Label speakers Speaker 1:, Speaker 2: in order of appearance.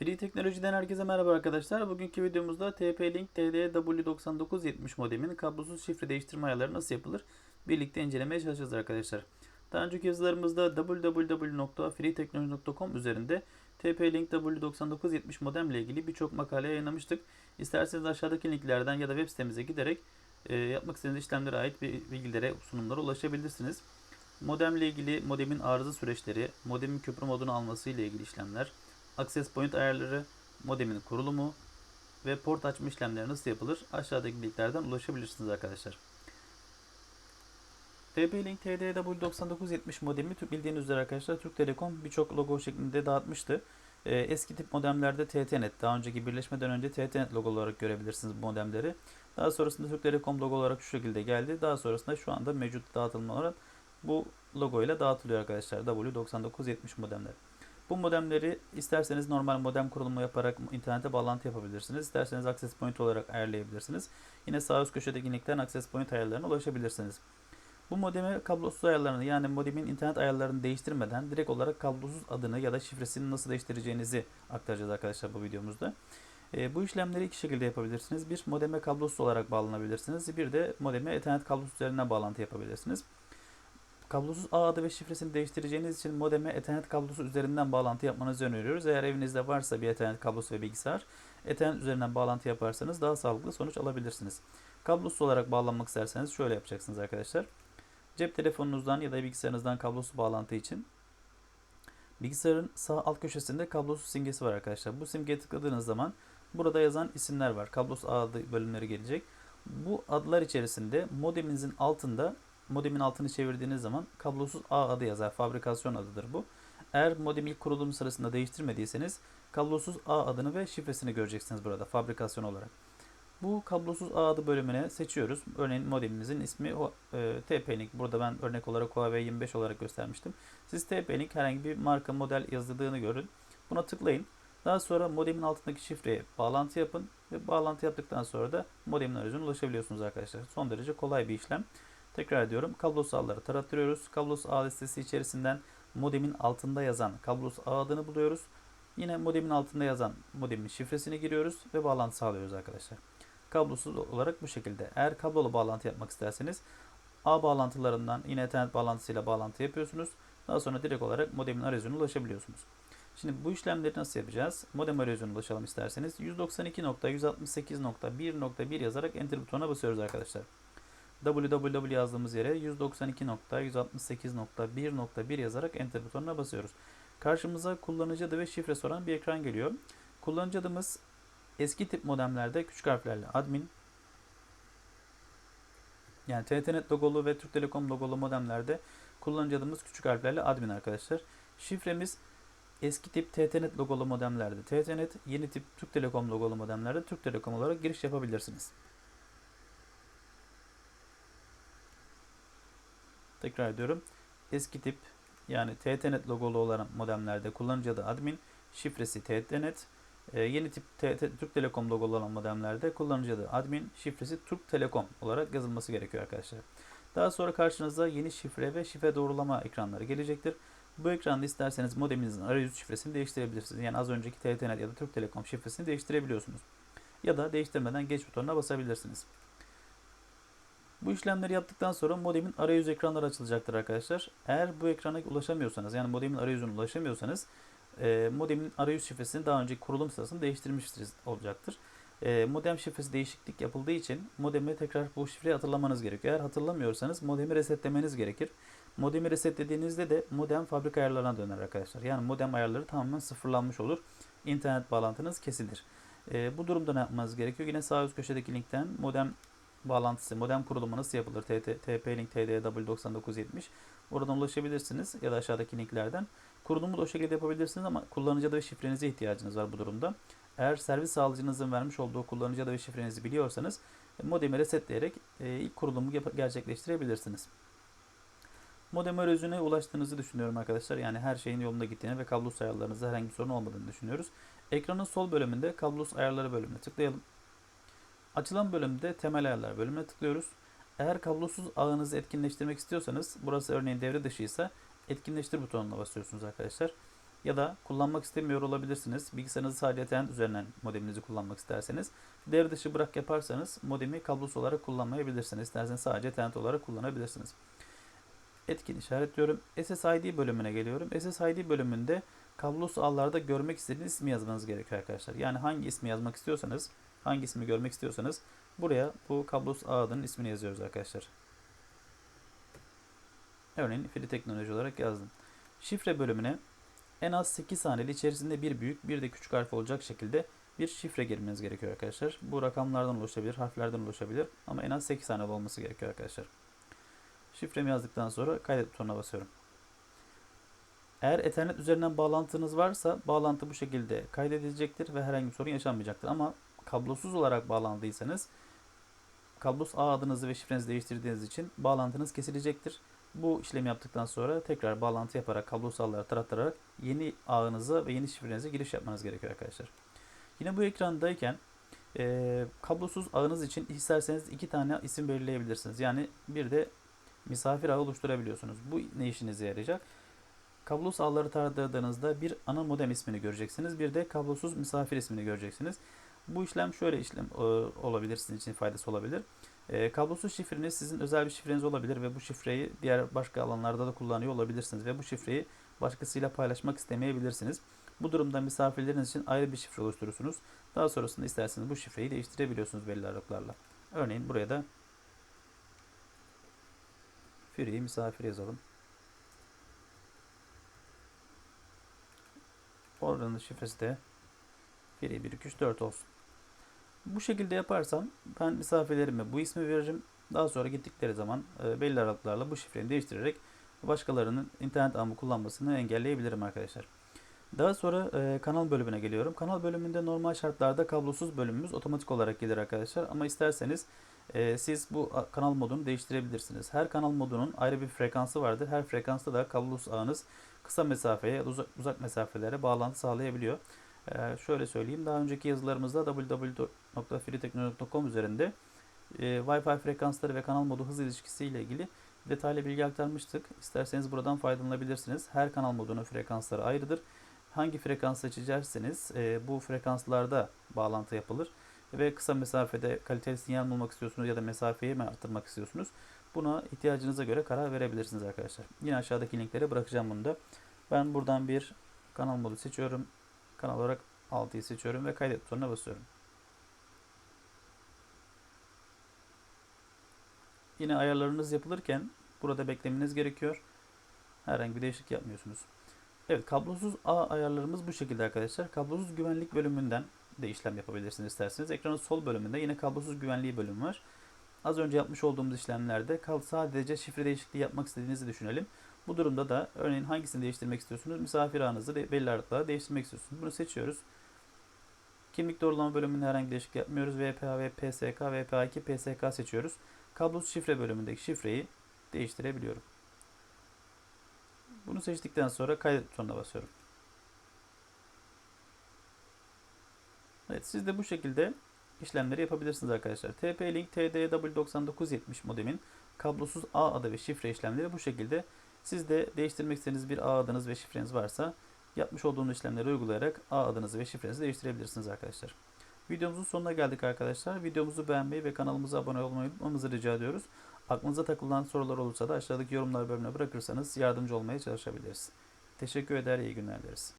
Speaker 1: Free Teknoloji'den herkese merhaba arkadaşlar. Bugünkü videomuzda TP-Link TD9970 modemin kablosuz şifre değiştirme ayarları nasıl yapılır birlikte incelemeye çalışacağız arkadaşlar. Daha önceki yazılarımızda www.freeteknoloji.com üzerinde TP-Link W9970 modem ile ilgili birçok makale yayınlamıştık. İsterseniz aşağıdaki linklerden ya da web sitemize giderek e, yapmak istediğiniz işlemlere ait bilgilere, sunumlara ulaşabilirsiniz. Modem ile ilgili modemin arıza süreçleri, modemin köprü modunu alması ile ilgili işlemler, access point ayarları, modemin kurulumu ve port açma işlemleri nasıl yapılır? Aşağıdaki linklerden ulaşabilirsiniz arkadaşlar. TP-Link TD9970 modemi bildiğiniz üzere arkadaşlar Türk Telekom birçok logo şeklinde dağıtmıştı. Ee, eski tip modemlerde TT-Net, daha önceki birleşmeden önce TT-Net logo olarak görebilirsiniz bu modemleri. Daha sonrasında Türk Telekom logo olarak şu şekilde geldi. Daha sonrasında şu anda mevcut dağıtılma bu logo ile dağıtılıyor arkadaşlar W9970 modemler. Bu modemleri isterseniz normal modem kurulumu yaparak internete bağlantı yapabilirsiniz. İsterseniz access point olarak ayarlayabilirsiniz. Yine sağ üst köşedeki linkten access point ayarlarına ulaşabilirsiniz. Bu modeme kablosuz ayarlarını yani modemin internet ayarlarını değiştirmeden direkt olarak kablosuz adını ya da şifresini nasıl değiştireceğinizi aktaracağız arkadaşlar bu videomuzda. E, bu işlemleri iki şekilde yapabilirsiniz. Bir modeme kablosuz olarak bağlanabilirsiniz. Bir de modeme ethernet kablosu üzerinden bağlantı yapabilirsiniz. Kablosuz ağ adı ve şifresini değiştireceğiniz için modeme Ethernet kablosu üzerinden bağlantı yapmanızı öneriyoruz. Eğer evinizde varsa bir Ethernet kablosu ve bilgisayar, Ethernet üzerinden bağlantı yaparsanız daha sağlıklı sonuç alabilirsiniz. Kablosuz olarak bağlanmak isterseniz şöyle yapacaksınız arkadaşlar. Cep telefonunuzdan ya da bilgisayarınızdan kablosuz bağlantı için bilgisayarın sağ alt köşesinde kablosuz simgesi var arkadaşlar. Bu simgeye tıkladığınız zaman burada yazan isimler var. Kablosuz ağ adı bölümleri gelecek. Bu adlar içerisinde modeminizin altında modemin altını çevirdiğiniz zaman kablosuz A adı yazar. Fabrikasyon adıdır bu. Eğer modem ilk kurulum sırasında değiştirmediyseniz kablosuz A adını ve şifresini göreceksiniz burada fabrikasyon olarak. Bu kablosuz A adı bölümüne seçiyoruz. Örneğin modemimizin ismi e, TP-Link. Burada ben örnek olarak Huawei 25 olarak göstermiştim. Siz TP-Link herhangi bir marka model yazıldığını görün. Buna tıklayın. Daha sonra modemin altındaki şifreye bağlantı yapın ve bağlantı yaptıktan sonra da modemin arayüzüne ulaşabiliyorsunuz arkadaşlar. Son derece kolay bir işlem. Tekrar ediyorum. Kablosuz ağları tarattırıyoruz. Kablosuz ağ listesi içerisinden modemin altında yazan kablosuz ağ adını buluyoruz. Yine modemin altında yazan modemin şifresini giriyoruz ve bağlantı sağlıyoruz arkadaşlar. Kablosuz olarak bu şekilde. Eğer kablolu bağlantı yapmak isterseniz ağ bağlantılarından yine ethernet bağlantısıyla bağlantı yapıyorsunuz. Daha sonra direkt olarak modemin arayüzüne ulaşabiliyorsunuz. Şimdi bu işlemleri nasıl yapacağız? Modem arayüzüne ulaşalım isterseniz. 192.168.1.1 yazarak enter butonuna basıyoruz arkadaşlar www yazdığımız yere 192.168.1.1 yazarak enter butonuna basıyoruz. Karşımıza kullanıcı adı ve şifre soran bir ekran geliyor. Kullanıcı adımız eski tip modemlerde küçük harflerle admin yani TTNet logolu ve Türk Telekom logolu modemlerde kullanıcı adımız küçük harflerle admin arkadaşlar. Şifremiz eski tip TTNet logolu modemlerde TTNet, yeni tip Türk Telekom logolu modemlerde Türk Telekom olarak giriş yapabilirsiniz. Tekrar ediyorum. Eski tip yani TTNet logolu olan modemlerde kullanıcı adı admin, şifresi TTNet. E, yeni tip TT, Türk Telekom logolu olan modemlerde kullanıcı adı admin, şifresi Türk Telekom olarak yazılması gerekiyor arkadaşlar. Daha sonra karşınıza yeni şifre ve şifre doğrulama ekranları gelecektir. Bu ekranda isterseniz modeminizin arayüz şifresini değiştirebilirsiniz. Yani az önceki TTNet ya da Türk Telekom şifresini değiştirebiliyorsunuz. Ya da değiştirmeden geç butonuna basabilirsiniz. Bu işlemleri yaptıktan sonra modemin arayüz ekranları açılacaktır arkadaşlar. Eğer bu ekrana ulaşamıyorsanız yani modemin arayüzüne ulaşamıyorsanız e, modemin arayüz şifresini daha önce kurulum sırasında değiştirmiştir olacaktır. E, modem şifresi değişiklik yapıldığı için modemi tekrar bu şifreyi hatırlamanız gerekiyor. Eğer hatırlamıyorsanız modemi resetlemeniz gerekir. Modemi resetlediğinizde de modem fabrika ayarlarına döner arkadaşlar. Yani modem ayarları tamamen sıfırlanmış olur. İnternet bağlantınız kesilir. E, bu durumda ne yapmanız gerekiyor? Yine sağ üst köşedeki linkten modem bağlantısı, modem kurulumu nasıl yapılır? TP-Link TDW9970. Oradan ulaşabilirsiniz ya da aşağıdaki linklerden. Kurulumu da o şekilde yapabilirsiniz ama kullanıcı adı ve şifrenize ihtiyacınız var bu durumda. Eğer servis sağlayıcınızın vermiş olduğu kullanıcı adı ve şifrenizi biliyorsanız e, modemi resetleyerek e, ilk kurulumu gerçekleştirebilirsiniz. Modem arayüzüne ulaştığınızı düşünüyorum arkadaşlar. Yani her şeyin yolunda gittiğini ve kablosuz ayarlarınızda herhangi bir sorun olmadığını düşünüyoruz. Ekranın sol bölümünde kablosuz ayarları bölümüne tıklayalım. Açılan bölümde temel ayarlar bölümüne tıklıyoruz. Eğer kablosuz ağınızı etkinleştirmek istiyorsanız burası örneğin devre dışı ise etkinleştir butonuna basıyorsunuz arkadaşlar. Ya da kullanmak istemiyor olabilirsiniz. Bilgisayarınızı sadece internet üzerinden modeminizi kullanmak isterseniz. Devre dışı bırak yaparsanız modemi kablosuz olarak kullanmayabilirsiniz. İsterseniz sadece internet olarak kullanabilirsiniz. Etkin işaretliyorum. SSID bölümüne geliyorum. SSID bölümünde kablosuz ağlarda görmek istediğiniz ismi yazmanız gerekiyor arkadaşlar. Yani hangi ismi yazmak istiyorsanız, hangi ismi görmek istiyorsanız buraya bu kablosuz ağ adının ismini yazıyoruz arkadaşlar. Örneğin Free Teknoloji olarak yazdım. Şifre bölümüne en az 8 haneli içerisinde bir büyük bir de küçük harf olacak şekilde bir şifre girmeniz gerekiyor arkadaşlar. Bu rakamlardan oluşabilir, harflerden oluşabilir ama en az 8 haneli olması gerekiyor arkadaşlar. Şifremi yazdıktan sonra kaydet butonuna basıyorum. Eğer Ethernet üzerinden bağlantınız varsa bağlantı bu şekilde kaydedilecektir ve herhangi bir sorun yaşanmayacaktır. Ama kablosuz olarak bağlandıysanız kablosuz ağ adınızı ve şifrenizi değiştirdiğiniz için bağlantınız kesilecektir. Bu işlemi yaptıktan sonra tekrar bağlantı yaparak kablosuz ağları tarattırarak yeni ağınıza ve yeni şifrenize giriş yapmanız gerekiyor arkadaşlar. Yine bu ekrandayken e, kablosuz ağınız için isterseniz iki tane isim belirleyebilirsiniz. Yani bir de misafir ağı oluşturabiliyorsunuz. Bu ne işinize yarayacak? Kablosuz ağları taradığınızda bir ana modem ismini göreceksiniz. Bir de kablosuz misafir ismini göreceksiniz. Bu işlem şöyle işlem e, olabilir sizin için faydası olabilir. E, kablosuz şifreniz sizin özel bir şifreniz olabilir ve bu şifreyi diğer başka alanlarda da kullanıyor olabilirsiniz ve bu şifreyi başkasıyla paylaşmak istemeyebilirsiniz. Bu durumda misafirleriniz için ayrı bir şifre oluşturursunuz. Daha sonrasında isterseniz bu şifreyi değiştirebiliyorsunuz belli aralıklarla. Örneğin buraya da free misafir yazalım. Oranın şifresi de 1, 1, 2, 3, 4 olsun. Bu şekilde yaparsam ben misafirlerime bu ismi veririm. Daha sonra gittikleri zaman e, belli aralıklarla bu şifreyi değiştirerek başkalarının internet ağımı kullanmasını engelleyebilirim arkadaşlar. Daha sonra e, kanal bölümüne geliyorum. Kanal bölümünde normal şartlarda kablosuz bölümümüz otomatik olarak gelir arkadaşlar. Ama isterseniz e, siz bu kanal modunu değiştirebilirsiniz. Her kanal modunun ayrı bir frekansı vardır. Her frekansta da kablosuz ağınız kısa mesafeye ya da uzak, uzak mesafelere bağlantı sağlayabiliyor. Ee, şöyle söyleyeyim. Daha önceki yazılarımızda www.freeteknoloji.com üzerinde e, Wi-Fi frekansları ve kanal modu hız ilişkisi ile ilgili detaylı bilgi aktarmıştık. İsterseniz buradan faydalanabilirsiniz. Her kanal modunun frekansları ayrıdır. Hangi frekans seçecekseniz e, bu frekanslarda bağlantı yapılır. Ve kısa mesafede kaliteli sinyal bulmak istiyorsunuz ya da mesafeyi mi arttırmak istiyorsunuz? Buna ihtiyacınıza göre karar verebilirsiniz arkadaşlar. Yine aşağıdaki linklere bırakacağım bunu da. Ben buradan bir kanal modu seçiyorum. Kanal olarak 6'yı seçiyorum ve kaydet butonuna basıyorum. Yine ayarlarınız yapılırken burada beklemeniz gerekiyor. Herhangi bir değişiklik yapmıyorsunuz. Evet kablosuz ağ ayarlarımız bu şekilde arkadaşlar. Kablosuz güvenlik bölümünden de işlem yapabilirsiniz isterseniz. Ekranın sol bölümünde yine kablosuz güvenliği bölümü var. Az önce yapmış olduğumuz işlemlerde sadece şifre değişikliği yapmak istediğinizi düşünelim. Bu durumda da örneğin hangisini değiştirmek istiyorsunuz? Misafir ağınızı belli aralıklarla değiştirmek istiyorsunuz. Bunu seçiyoruz. Kimlik doğrulama bölümünde herhangi değişiklik yapmıyoruz. VPA ve PSK, VPA2, PSK seçiyoruz. Kablosuz şifre bölümündeki şifreyi değiştirebiliyorum. Bunu seçtikten sonra kaydet butonuna basıyorum. Evet siz de bu şekilde işlemleri yapabilirsiniz arkadaşlar. TP-Link TD9970 modemin kablosuz ağ adı ve şifre işlemleri bu şekilde. Siz de değiştirmek istediğiniz bir ağ adınız ve şifreniz varsa yapmış olduğunuz işlemleri uygulayarak ağ adınızı ve şifrenizi değiştirebilirsiniz arkadaşlar. Videomuzun sonuna geldik arkadaşlar. Videomuzu beğenmeyi ve kanalımıza abone olmayı unutmamızı rica ediyoruz. Aklınıza takılan sorular olursa da aşağıdaki yorumlar bölümüne bırakırsanız yardımcı olmaya çalışabiliriz. Teşekkür eder, iyi günler dileriz.